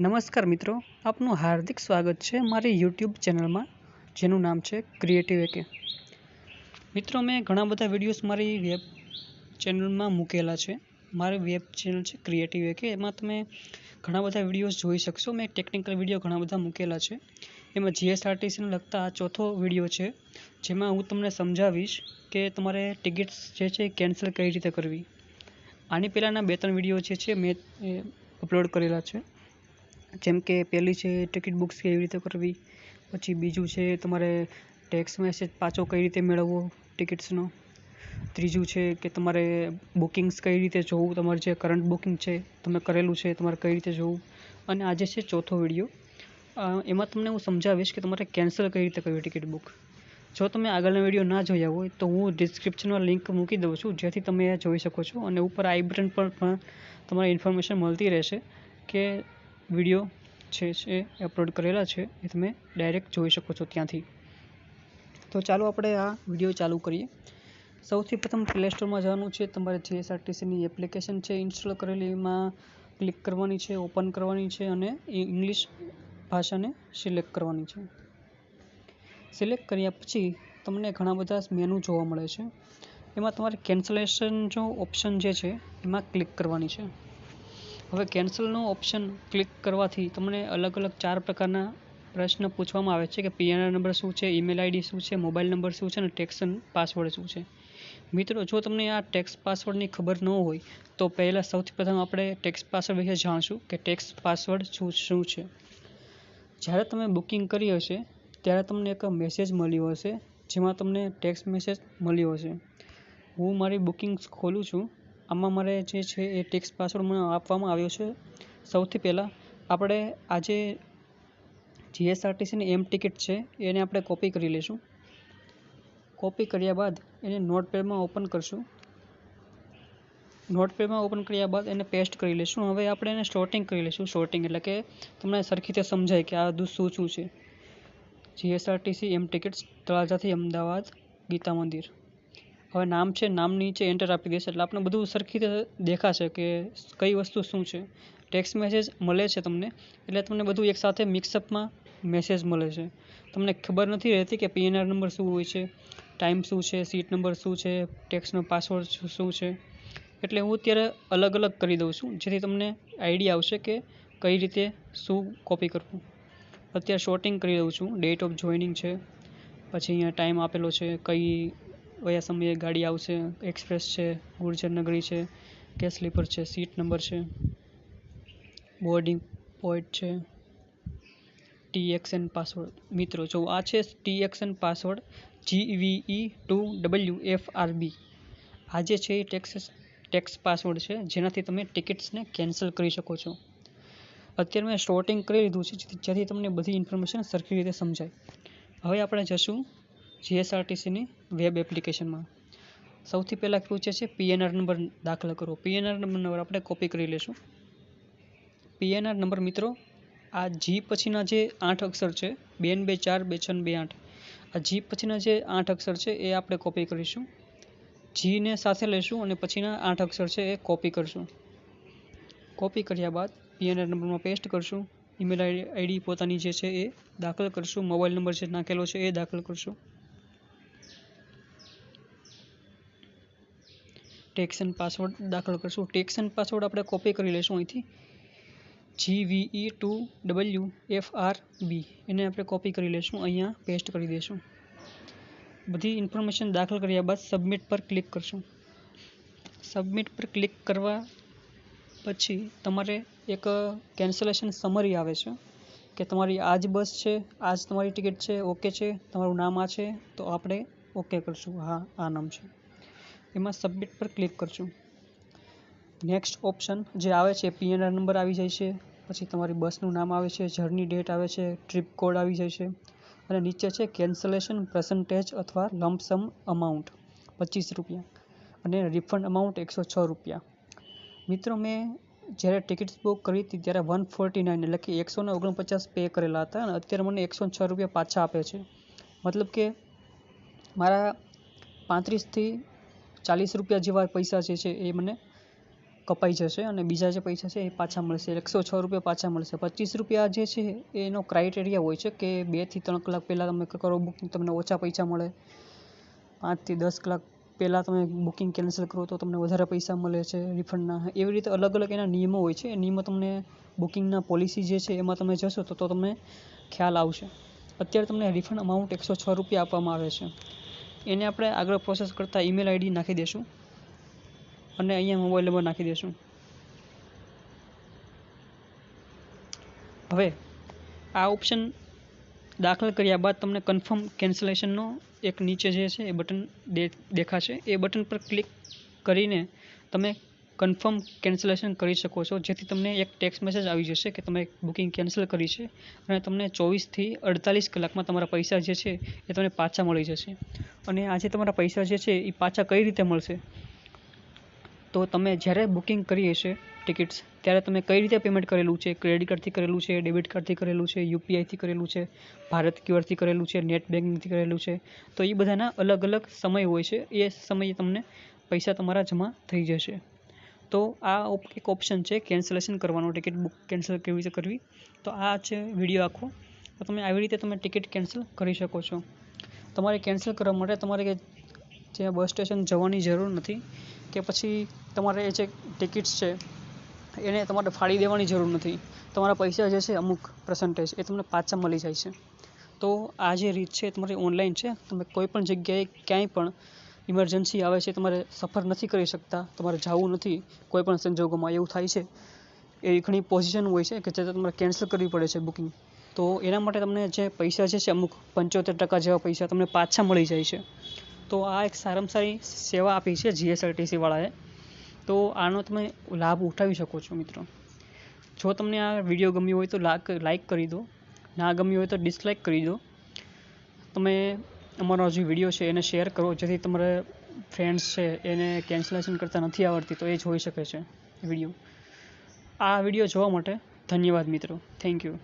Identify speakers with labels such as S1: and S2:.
S1: નમસ્કાર મિત્રો, આપનું હાર્દિક સ્વાગત છે મારી યુટ્યુબ ચેનલમાં, જેનું નામ છે ક્રિએટિવ એકે મિત્રો, મેં ઘણા બધા વિડીયોઝ મારી વેબ ચેનલમાં મૂકેલા છે. મારી વેબ ચેનલ છે ક્રિએટિવ એકે એમાં તમે ઘણા બધા વિડીયોઝ જોઈ શકશો. મેં ટેકનિકલ વીડિયો ઘણા બધા મૂકેલા છે. એમાં જીએસઆરટીસીને લગતા આ ચોથો વીડિયો છે, જેમાં હું તમને સમજાવીશ કે તમારે ટિકિટ્સ જે છે કેન્સલ કઈ રીતે કરવી. આની પહેલાંના બે ત્રણ વીડિયો જે છે મેં અપલોડ કરેલા છે. જેમ કે પહેલી છે, ટિકિટ બુક્સ કેવી રીતે કરવી, પછી બીજું છે, તમારે ટેક્સ મેસેજ પાછો કઈ રીતે મેળવવો ટિકિટ્સનો, ત્રીજું છે કે તમારે બુકિંગ્સ કઈ રીતે જોવું, તમારે જે કરંટ બુકિંગ છે, તમે કરેલું છે, તમારે કઈ રીતે જોવું, અને આજે છે ચોથો વીડિયો. એમાં તમને હું સમજાવીશ કે તમારે કેન્સલ કઈ રીતે કરવી ટિકિટ બુક. જો તમે આગળના વીડિયો ના જોયા હોય, તો હું ડિસ્ક્રિપ્શનમાં લિંક મૂકી દઉં છું, જેથી તમે જોઈ શકો છો, અને ઉપર આઈ બટન પર પણ તમારે ઇન્ફોર્મેશન મળતી રહેશે કે વીડિયો છે એ અપલોડ કરેલા છે, એ તમે ડાયરેક્ટ જોઈ શકો છો ત્યાંથી. તો ચાલો આપણે આ વીડિયો ચાલુ કરીએ. સૌથી પ્રથમ પ્લે સ્ટોરમાં જવાનું છે. તમારે જીએસઆરટીસીની એપ્લિકેશન છે ઇન્સ્ટોલ કરેલી, એમાં ક્લિક કરવાની છે ઓપન કરવાની છે અને ઇંગ્લિશ ભાષાને સિલેક્ટ કરવાની છે. સિલેક્ટ કર્યા પછી તમને ઘણા બધા મેનુ જોવા મળે છે. એમાં તમારે કેન્સલેશન જો ઓપ્શન જે છે, એમાં ક્લિક કરવાની છે. હવે કેન્સલનો ઓપ્શન ક્લિક કરવાથી તમને અલગ અલગ ચાર પ્રકારના પ્રશ્ન પૂછવામાં આવે છે કે પીએનઆર નંબર શું છે ઈમેલ આઈડી શું છે મોબાઈલ નંબર શું છે અને ટેક્સન પાસવર્ડ શું છે. મિત્રો, જો તમને આ ટેક્સ પાસવર્ડની ખબર ન હોય, તો પહેલાં સૌથી પ્રથમ આપણે ટેક્સ પાસવર્ડ વિશે જાણશું કે ટેક્સ પાસવર્ડ શું શું છે. જ્યારે તમે બુકિંગ કરી હશે, ત્યારે તમને એક મેસેજ મળ્યો હશે, જેમાં તમને ટેક્સ મેસેજ મળ્યો હશે. હું મારી બુકિંગ્સ ખોલું છું આમાં મારે જે છે એ ટેક્સ પાસવર્ડ મને આપવામાં આવ્યો છે. સૌથી પહેલાં આપણે આજે જીએસઆરટીસીની એમ ટિકિટ છે એને આપણે કોપી કરી લઈશું. કોપી કર્યા બાદ એને નોટપેડમાં ઓપન કરશું. નોટપેડમાં ઓપન કર્યા બાદ એને પેસ્ટ કરી લઈશું. હવે આપણે એને શોર્ટિંગ કરી લઈશું. શોર્ટિંગ એટલે કે તમને સરખી રીતે સમજાય કે આ શું શું છે. જીએસઆરટીસી એમ ટિકિટ્સ તળાજાથી અમદાવાદ, ગીતા મંદિર. હવે નામ છે, નામ નીચે એન્ટર આપી દેશે એટલે આપણે બધું સરખી રીતે દેખાશે કે કઈ વસ્તુ શું છે. ટેક્સ્ટ મેસેજ મળે છે તમને, એટલે તમને બધું એકસાથે મિક્સઅપમાં મેસેજ મળે છે. તમને ખબર નથી રહેતી કે પીએનઆર નંબર શું હોય છે ટાઈમ શું છે સીટ નંબર શું છે ટેક્સનો પાસવર્ડ શું છે. એટલે હું અત્યારે અલગ અલગ કરી દઉં છું, જેથી તમને આઈડિયા આવશે કે કઈ રીતે શું કોપી કરવું. અત્યારે શોર્ટિંગ કરી દઉં છું ડેટ ઓફ જોઈનિંગ છે, પછી અહીંયા ટાઈમ આપેલો છે, કઈ કયા સમયે ગાડી આવશે, એક્સપ્રેસ છે ગુર્જરનગરી છે કે સ્લીપર છે, સીટ નંબર છે, બોર્ડિંગ પોઈન્ટ છે, ટીએક્સએન પાસવર્ડ. મિત્રો, જો આ છે TXN password G V E two W F R B આ જે છે એ ટેક્સ ટેક્સ પાસવર્ડ છે, જેનાથી તમે ટિકિટ્સને કેન્સલ કરી શકો છો. અત્યારે મેં શોર્ટિંગ કરી લીધું છે, જેથી તમને બધી ઇન્ફોર્મેશન સરખી રીતે સમજાય. હવે આપણે જશું જીએસઆરટીસીની વેબ એપ્લિકેશનમાં. સૌથી પહેલાં પૂછે છે પીએનઆર નંબર દાખલ કરો. પીએનઆર નંબર આપણે કોપી કરી લઈશું પીએનઆર નંબર મિત્રો, આ જી પછીના જે આઠ અક્ષર છે, બે બે ચાર, બે છ બે આઠ, આ જી પછીના જે આઠ અક્ષર છે એ આપણે કોપી કરીશું. જીને સાથે લઈશું અને પછીના આઠ અક્ષર છે એ કોપી કરશું. કોપી કર્યા બાદ પીએનઆર નંબરમાં પેસ્ટ કરશું. ઈમેલ આઈડી પોતાની જે છે એ દાખલ કરશું. મોબાઈલ નંબર જે નાખેલો છે એ દાખલ કરશું. ટેક્સન પાસવર્ડ દાખલ કરશું. ટેક્સન પાસવર્ડ આપણે કોપી કરી લઈશું અહીંથી. G V E two W F R B એને આપણે કોપી કરી લઈશું. અહીંયા પેસ્ટ કરી દઈશું. બધી ઇન્ફોર્મેશન દાખલ કર્યા બાદ સબમિટ પર ક્લિક કરશું. સબમિટ પર ક્લિક કરવા પછી તમારે એક કેન્સલેશન સમરી આવે છે કે તમારી આજ બસ છે, આજ તમારી ટિકિટ છે ઓકે છે, તમારું નામ આ છે, તો આપણે ઓકે કરશું. હા, આ નામ છે. એમાં સબમિટ પર ક્લિક કરશું નેક્સ્ટ ઓપ્શન જે આવે છે પીએનઆર નંબર આવી જાય છે. પછી તમારી બસનું નામ આવે છે જર્ની ડેટ આવે છે ટ્રીપ કોડ આવી જાય છે. અને નીચે છે કેન્સલેશન પર્સન્ટેજ અથવા લમ્પસમ અમાઉન્ટ પચીસ રૂપિયા. અને રિફંડ અમાઉન્ટ એકસો છ રૂપિયા. મિત્રો, મેં જ્યારે ટિકિટ્સ બુક કરી હતી ત્યારે વન ફોર્ટી નાઇન એટલે કે એકસો ને ઓગણપચાસ પે કરેલા હતા અને અત્યારે મને એકસો છ રૂપિયા પાછા આપે છે. મતલબ કે મારા પાંત્રીસથી ચાલીસ રૂપિયા જેવા પૈસા જે છે એ મને કપાઈ જશે અને બીજા જે પૈસા છે એ પાછા મળશે. એકસો છ રૂપિયા પાછા મળશે. પચીસ રૂપિયા જે છે એનો ક્રાઇટેરિયા હોય છે કે બેથી ત્રણ કલાક પહેલાં તમે કરો બુકિંગ તમને ઓછા પૈસા મળે. પાંચથી દસ કલાક પહેલાં તમે બુકિંગ કેન્સલ કરો તો તમને વધારે પૈસા મળે છે રિફંડના એવી રીતે અલગ અલગ એના નિયમો હોય છે. એ નિયમો તમને બુકિંગના પોલિસી જે છે એમાં તમે જશો તો તમને ખ્યાલ આવશે. અત્યારે તમને રિફંડ અમાઉન્ટ એકસો છ રૂપિયા આપવામાં આવે છે. એને આપણે આગળ પ્રોસેસ કરતાં ઈમેલ આઈડી નાખી દઈશું અને અહીંયા મોબાઈલ નંબર નાખી દઈશું હવે, આ ઓપ્શન દાખલ કર્યા બાદ તમને કન્ફર્મ કેન્સલેશનનો એક નીચે જે છે એ બટન દેખાશે. એ બટન પર ક્લિક કરીને તમે કન્ફર્મ કેન્સલેશન કરી શકો છો. જેથી તમને એક ટેક્સ મેસેજ આવી જશે કે તમે બુકિંગ કેન્સલ કરી છે અને તમને ચોવીસથી અડતાલીસ કલાકમાં તમારા પૈસા જે છે એ તમને પાછા મળી જશે. અને આજે તમારા પૈસા જે છે એ પાછા કઈ રીતે મળશે? તો તમે જ્યારે બુકિંગ કરી હશે ટિકિટ્સ ત્યારે તમે કઈ રીતે પેમેન્ટ કરેલું છે? ક્રેડિટ કાર્ડથી કરેલું છે ડેબિટ કાર્ડથી કરેલું છે યુપીઆઈથી કરેલું છે, ભારત ક્યુઆરથી કરેલું છે નેટ બેન્કિંગથી કરેલું છે. તો એ બધાના અલગ અલગ સમય હોય છે. એ સમયે તમને પૈસા તમારા જમા થઈ જશે. તો આ એક ઓપ્શન છે કેન્સલેશન કરવાનો ટિકિટ બુક કેન્સલ કેવી રીતે કરવી? તો આ છે વીડિયો આખો. તો તમે આવી રીતે તમે ટિકિટ કેન્સલ કરી શકો છો. તમારે કેન્સલ કરવા માટે તમારે જે બસ સ્ટેશન જવાની જરૂર નથી, કે પછી તમારે જે ટિકિટ્સ છે, એને તમારે ફાડી દેવાની જરૂર નથી. તમારા પૈસા જે છે અમુક પર્સન્ટેજ એ તમને પાછા મળી જાય છે. તો આ જે રીત છે, તમારી ઓનલાઈન છે, તમે કોઈ પણ જગ્યાએ ક્યાંય પણ ઇમરજન્સી આવે છે, તમારે સફર નથી કરી શકતા, તમારે જવું નથી, કોઈ પણ સંજોગોમાં એવું થાય છે. એવી ઘણી પોઝિશન હોય છે કે જે તમારે કેન્સલ કરવી પડે છે બુકિંગ તો એના માટે તમને જે પૈસા છે, અમુક પંચોતેર ટકા જેવા પૈસા તમને પાછા મળી જાય છે. તો આ એક સારામાં સારી સેવા આપી છે જીએસઆરટીસી વાળાએ. તો આનો તમે લાભ ઉઠાવી શકો છો મિત્રો. જો તમને આ વીડિયો ગમ્યો હોય તો લાઈક કરી દો. ના ગમ્યું હોય તો ડિસલાઇક કરી દો. તમે અમારો જે વીડિયો છે, એને શેર કરો. જેથી તમારે ફ્રેન્ડ્સ છે, એને કેન્સલેશન કરતાં નથી આવડતી, તો એ જોઈ શકે છે, વીડિયો. આ વીડિયો જોવા માટે ધન્યવાદ મિત્રો. Thank you